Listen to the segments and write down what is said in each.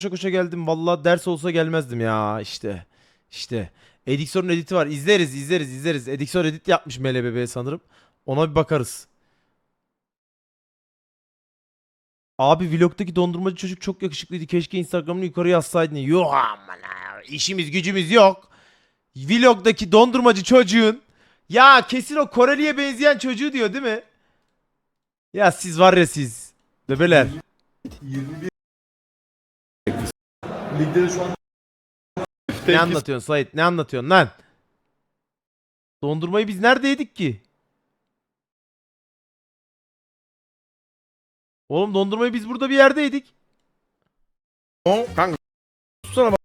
koşa koşa geldim. Valla ders olsa gelmezdim ya işte. İşte. Edixon'un editi var. İzleriz izleriz izleriz. Edixon edit yapmış MLBB sanırım. Ona bir bakarız. Abi vlogdaki dondurmacı çocuk çok yakışıklıydı. Keşke Instagram'ını yukarı yazsaydın. Yok aman. İşimiz gücümüz yok. Vlogdaki dondurmacı çocuğun ya kesin o Koreli'ye benzeyen çocuğu diyor değil mi? Ya siz var ya siz. Bebeler. 21 Ligde de şu an Ne anlatıyorsun Sait? Ne anlatıyorsun lan? Dondurmayı biz nerede yedik ki? Oğlum dondurmayı biz burada bir yerde yedik. Kanka tutsana bak.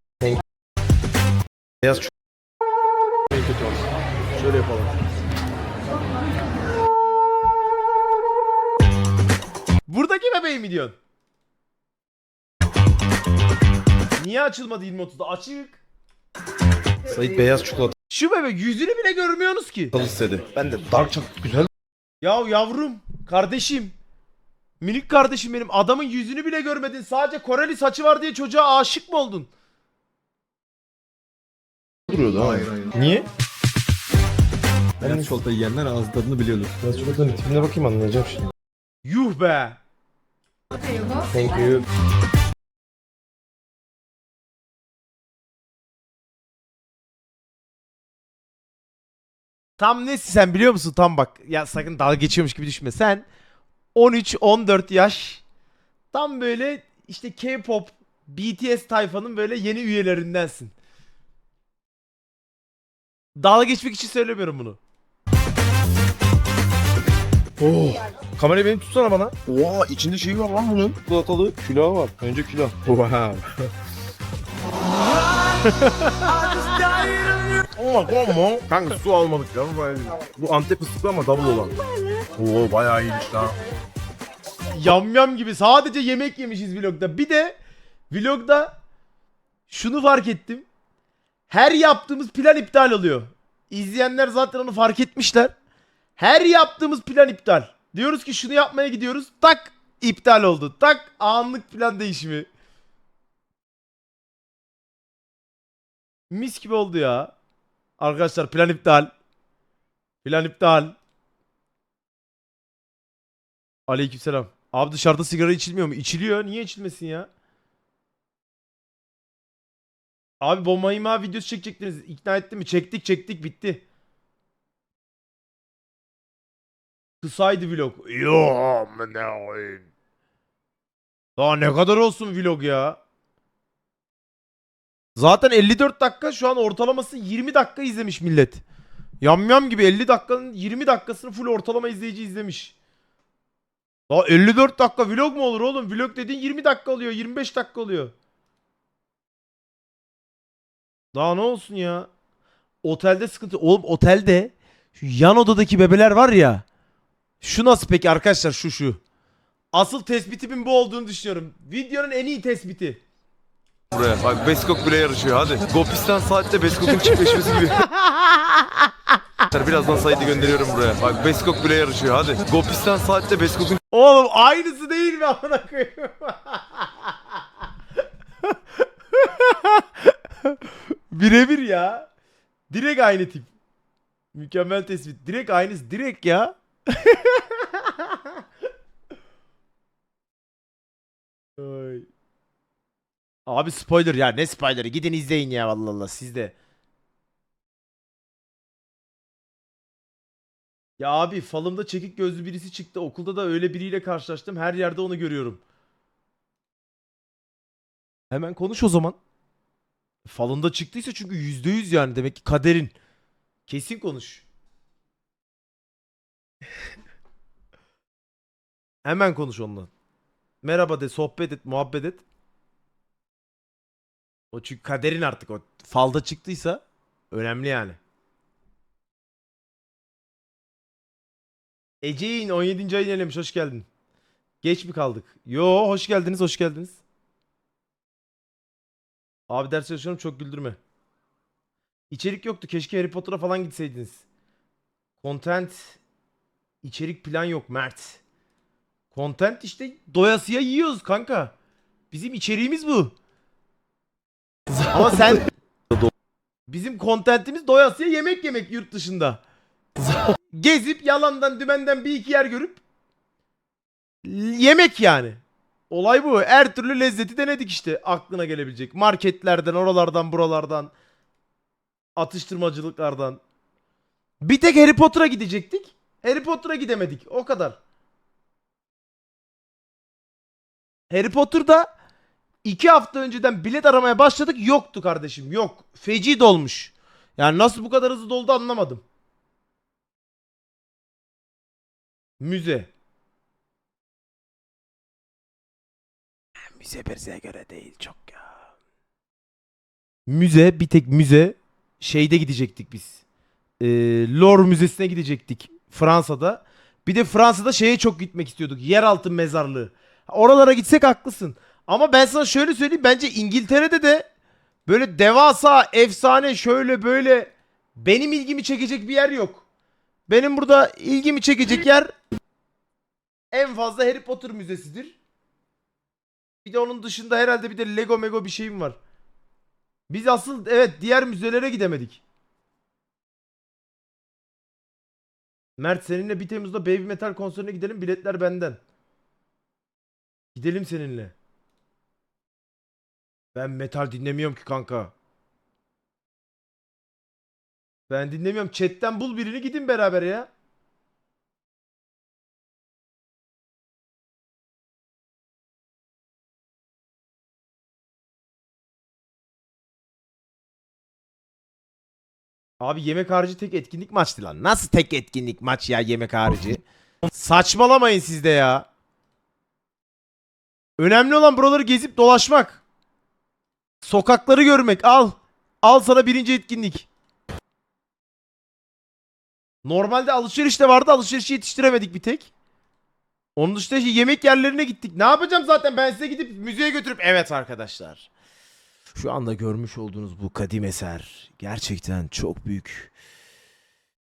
Beyaz çok Şöyle yapalım. Buradaki bebeği mi diyorsun? Niye açılmadı 20.30'da? Açık. Sait beyaz çikolatalı Şu bebek yüzünü bile görmüyorsunuz ki. istedi. Ben de dark chocolate güzel. Ya yavrum, kardeşim. Minik kardeşim benim. Adamın yüzünü bile görmedin. Sadece Koreli saçı var diye çocuğa aşık mı oldun? duruyordu ama. hayır hayır. Niye? Beyaz çikolata yiyenler ağız tadını biliyordur. Beyaz çikolatanın tipine bakayım anlayacağım şimdi. Yuh be. Thank you. Tam ne sen biliyor musun? Tam bak. Ya sakın dalga geçiyormuş gibi düşünme. Sen 13-14 yaş tam böyle işte K-pop BTS tayfanın böyle yeni üyelerindensin. Dalga geçmek için söylemiyorum bunu. Oh. Kamerayı benim tutsana bana. Oha içinde şey var lan bunun. Çikolatalı külahı var. Önce külah. Wow. Ama kanka su almadık ya. Bu Antep fıstıklı ama double olan. Oo bayağı iyiymiş lan. Yamyam gibi sadece yemek yemişiz vlogda. Bir de vlogda şunu fark ettim. Her yaptığımız plan iptal oluyor. İzleyenler zaten onu fark etmişler. Her yaptığımız plan iptal. Diyoruz ki şunu yapmaya gidiyoruz. Tak iptal oldu. Tak anlık plan değişimi. Mis gibi oldu ya. Arkadaşlar plan iptal. Plan iptal. Aleykümselam. Abi dışarıda sigara içilmiyor mu? İçiliyor. Niye içilmesin ya? Abi bomba imha videosu çekecektiniz. İkna etti mi? Çektik çektik bitti. Kısaydı vlog. Yo koyayım. Daha ne kadar olsun vlog ya? Zaten 54 dakika şu an ortalaması 20 dakika izlemiş millet. Yamyam gibi 50 dakikanın 20 dakikasını full ortalama izleyici izlemiş. Daha 54 dakika vlog mu olur oğlum? Vlog dediğin 20 dakika oluyor, 25 dakika oluyor. Daha ne olsun ya? Otelde sıkıntı. Oğlum otelde şu yan odadaki bebeler var ya. Şu nasıl peki arkadaşlar şu şu. Asıl tespitimin bu olduğunu düşünüyorum. Videonun en iyi tespiti. Buraya. Bak Beskok bile yarışıyor hadi. Gopistan saatte Beskok'un çiftleşmesi gibi. Birazdan Sait'i gönderiyorum buraya. Bak Beskok bile yarışıyor hadi. Gopistan saatte Beskok'un Oğlum aynısı değil mi amına koyayım? Birebir ya. Direkt aynı tip. Mükemmel tespit. Direkt aynısı. Direkt ya. Ay. Abi spoiler ya ne spoilerı gidin izleyin ya vallahi Allah siz de. Ya abi falımda çekik gözlü birisi çıktı. Okulda da öyle biriyle karşılaştım. Her yerde onu görüyorum. Hemen konuş o zaman. Falında çıktıysa çünkü yüzde yüz yani demek ki kaderin. Kesin konuş. Hemen konuş onunla. Merhaba de, sohbet et, muhabbet et. O çünkü kaderin artık o. Falda çıktıysa önemli yani. Ece'in 17. ayını elemiş. Hoş geldin. Geç mi kaldık? Yo hoş geldiniz hoş geldiniz. Abi ders çalışıyorum çok güldürme. İçerik yoktu. Keşke Harry Potter'a falan gitseydiniz. Content içerik plan yok Mert. Content işte doyasıya yiyoruz kanka. Bizim içeriğimiz bu. Ama sen bizim kontentimiz doyasıya yemek yemek yurt dışında. Gezip yalandan dümenden bir iki yer görüp yemek yani. Olay bu. Her türlü lezzeti denedik işte aklına gelebilecek. Marketlerden, oralardan, buralardan. Atıştırmacılıklardan. Bir tek Harry Potter'a gidecektik. Harry Potter'a gidemedik. O kadar. Harry Potter'da iki hafta önceden bilet aramaya başladık. Yoktu kardeşim. Yok. Feci dolmuş. Yani nasıl bu kadar hızlı doldu anlamadım. Müze. Müze bize göre değil çok ya. Müze bir tek müze şeyde gidecektik biz. Ee, Louvre Müzesi'ne gidecektik Fransa'da. Bir de Fransa'da şeye çok gitmek istiyorduk. Yeraltı mezarlığı. Oralara gitsek haklısın. Ama ben sana şöyle söyleyeyim. Bence İngiltere'de de böyle devasa, efsane, şöyle böyle benim ilgimi çekecek bir yer yok. Benim burada ilgimi çekecek yer en fazla Harry Potter müzesidir. Bir de onun dışında herhalde bir de Lego Mego bir şeyim var. Biz asıl evet diğer müzelere gidemedik. Mert seninle 1 Temmuz'da Baby Metal konserine gidelim. Biletler benden. Gidelim seninle. Ben metal dinlemiyorum ki kanka. Ben dinlemiyorum. Chat'ten bul birini gidin beraber ya. Abi yemek harici tek etkinlik maçtı lan. Nasıl tek etkinlik maç ya yemek harici? Saçmalamayın siz de ya. Önemli olan buraları gezip dolaşmak. Sokakları görmek. Al. Al sana birinci etkinlik. Normalde alışveriş de vardı. Alışverişi yetiştiremedik bir tek. Onun dışında şey, yemek yerlerine gittik. Ne yapacağım zaten ben size gidip müzeye götürüp. Evet arkadaşlar. Şu anda görmüş olduğunuz bu kadim eser gerçekten çok büyük.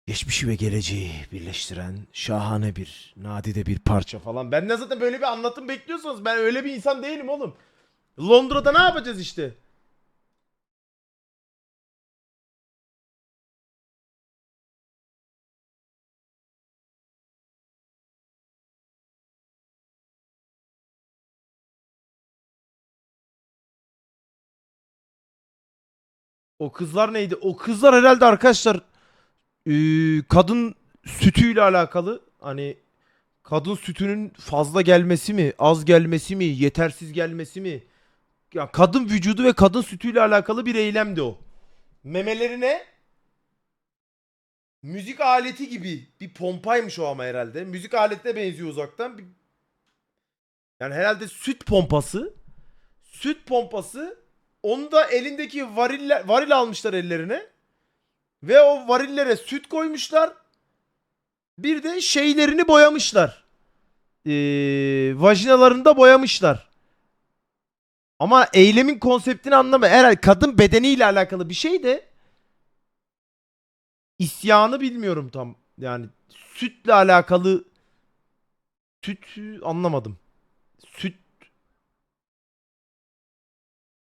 Geçmişi ve geleceği birleştiren şahane bir, nadide bir parça falan. Ben de zaten böyle bir anlatım bekliyorsanız ben öyle bir insan değilim oğlum. Londra'da ne yapacağız işte? O kızlar neydi? O kızlar herhalde arkadaşlar eee, kadın sütüyle alakalı. Hani kadın sütünün fazla gelmesi mi, az gelmesi mi, yetersiz gelmesi mi? Ya kadın vücudu ve kadın sütüyle alakalı bir eylemdi o. Memelerine müzik aleti gibi bir pompaymış o ama herhalde. Müzik aletine benziyor uzaktan. Bir- Yani herhalde süt pompası. Süt pompası onu da elindeki variller, varil almışlar ellerine. Ve o varillere süt koymuşlar. Bir de şeylerini boyamışlar. Ee, vajinalarını da boyamışlar. Ama eylemin konseptini anlama. Herhalde kadın bedeniyle alakalı bir şey de isyanı bilmiyorum tam. Yani sütle alakalı süt anlamadım. Süt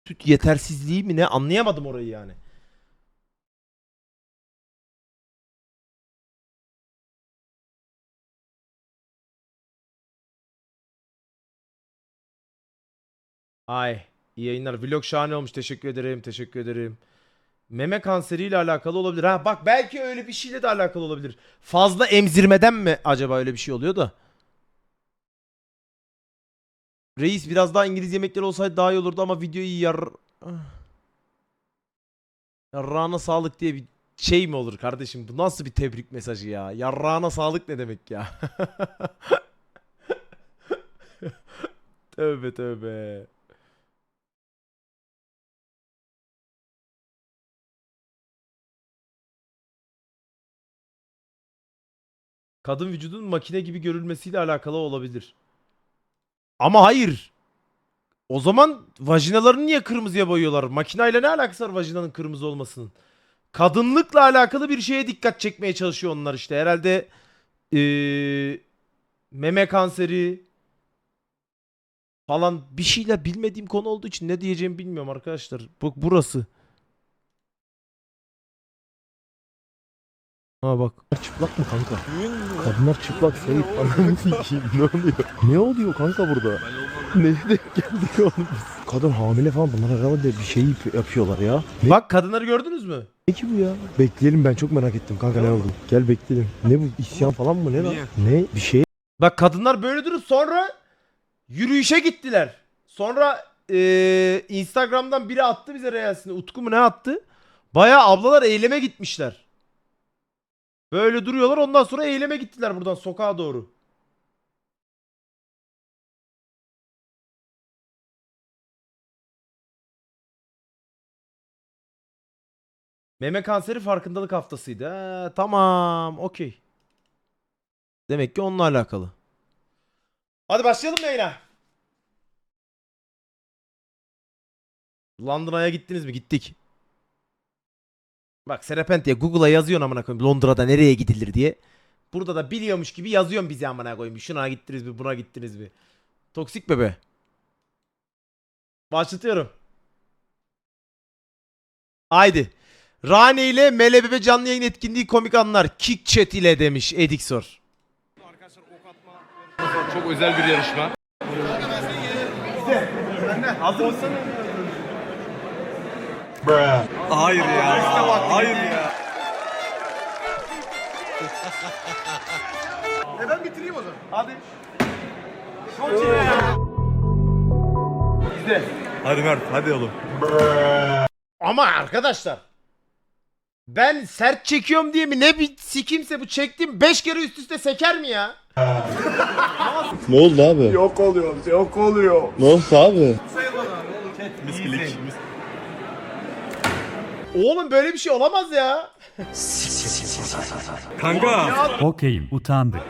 süt yetersizliği mi ne anlayamadım orayı yani. Ay iyi yayınlar. Vlog şahane olmuş. Teşekkür ederim. Teşekkür ederim. Meme kanseriyle alakalı olabilir. Ha bak belki öyle bir şeyle de alakalı olabilir. Fazla emzirmeden mi acaba öyle bir şey oluyor da? Reis biraz daha İngiliz yemekleri olsaydı daha iyi olurdu ama videoyu yar... Yarrağına sağlık diye bir şey mi olur kardeşim? Bu nasıl bir tebrik mesajı ya? Yarrağına sağlık ne demek ya? tövbe tövbe. Kadın vücudun makine gibi görülmesiyle alakalı olabilir. Ama hayır. O zaman vajinalarını niye kırmızıya boyuyorlar? Makinayla ne alakası var vajinanın kırmızı olmasının? Kadınlıkla alakalı bir şeye dikkat çekmeye çalışıyor onlar işte. Herhalde eee, meme kanseri, falan bir şeyler bilmediğim konu olduğu için ne diyeceğimi bilmiyorum arkadaşlar. Bak burası. Ha bak. Çıplak mı kanka? Kadınlar çıplak Seyit. Ananı sikeyim ne oluyor? Ne oluyor kanka burada? Neye denk geldik oğlum biz? Kadın hamile falan bunlar herhalde bir şey yap- yapıyorlar ya. Ne, Bak kadınları gördünüz mü? ne ki bu ya? Bekleyelim ben çok merak ettim kanka ne oldu? Gel bekleyelim. Ne bu isyan falan mı ne lan? Ne? Bir şey Bak kadınlar böyle durup sonra yürüyüşe gittiler. Sonra eee, Instagram'dan biri attı bize reelsini. Utku mu ne attı? Baya ablalar eyleme gitmişler. Böyle duruyorlar ondan sonra eyleme gittiler buradan sokağa doğru. Meme kanseri farkındalık haftasıydı. Ha, tamam okey. Demek ki onunla alakalı. Hadi başlayalım yayına? Londra'ya gittiniz mi? Gittik. Bak Serapenti'ye Google'a yazıyorsun amına koyayım Londra'da nereye gidilir diye. Burada da biliyormuş gibi yazıyorsun bizi amına koyayım. Şuna gittiniz mi? Buna gittiniz mi? Toksik bebe. Başlatıyorum. Haydi. Rane ile Mele Bebe canlı yayın etkinliği komik anlar. Kick chat ile demiş Edixor. Çok özel bir yarışma. Hazır mısın? Hayır ya. Hayır ya. Hadi. Hadi Mert hadi oğlum. Ama arkadaşlar ben sert çekiyorum diye mi ne bir sikimse bu çektiğim 5 kere üst üste seker mi ya? Ne oldu abi? Yok oluyor, yok oluyor. Ne oldu abi? Oğlum böyle bir şey olamaz ya. Kanka. Okeyim, utandık.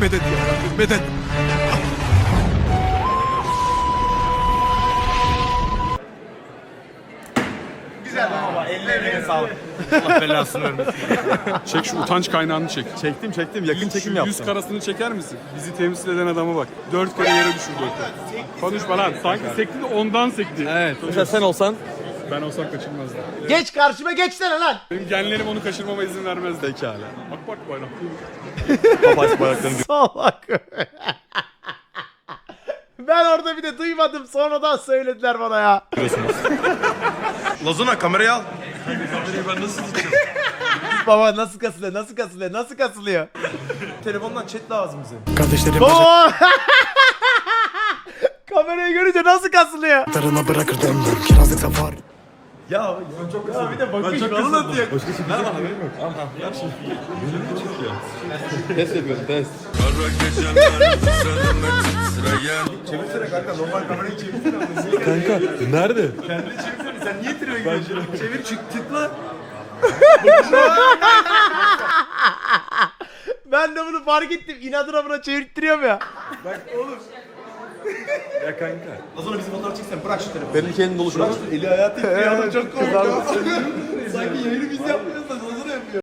Medet ya. Medet. Ellerine sağlık. Allah belasını vermesin. Çek şu utanç kaynağını çek. Çektim çektim yakın çekim Şu yaptım. yüz karasını çeker misin? Bizi temsil eden adama bak. Dört kere yere düşürdü. Konuşma lan. Sanki sekti de ondan sekti. Evet. Mesela sen olsan. Ben olsam kaçırmazdım. Geç karşıma geçsene lan. Benim genlerim onu kaçırmama izin vermez. Pekala. Bak bak bayrak. Papaz bayraklarını Salak. Ben orada bir de duymadım sonradan söylediler bana ya. Lazuna kamerayı al. Kamerayı ben nasıl tutacağım? Baba nasıl kasılıyor nasıl kasılıyor nasıl kasılıyor? Telefondan chat lazım bize. Oo! Kamerayı görünce nasıl kasılıyor? Ya ya çok kısa. bir de bakış ben çok kısa. Atıyor. Başka şey Ver bana benim yok. Al al ver şimdi. Benim çok ya. Test yapıyorum test. Çevirsene kanka normal kamerayı çevirsene. Kanka nerede? Kendini çevirsene sen niye tribe gidiyorsun? Çevir çık tıkla. Ben de bunu fark ettim. İnadına buna çevirttiriyorum ya. Ya kanka. Lazona bizim fotoğraf çeksen bırak şu telefonu. Benim kendin doluşma. Eli ayağı titriyor. Evet, çok komik. Sanki yayını biz yapmıyoruz da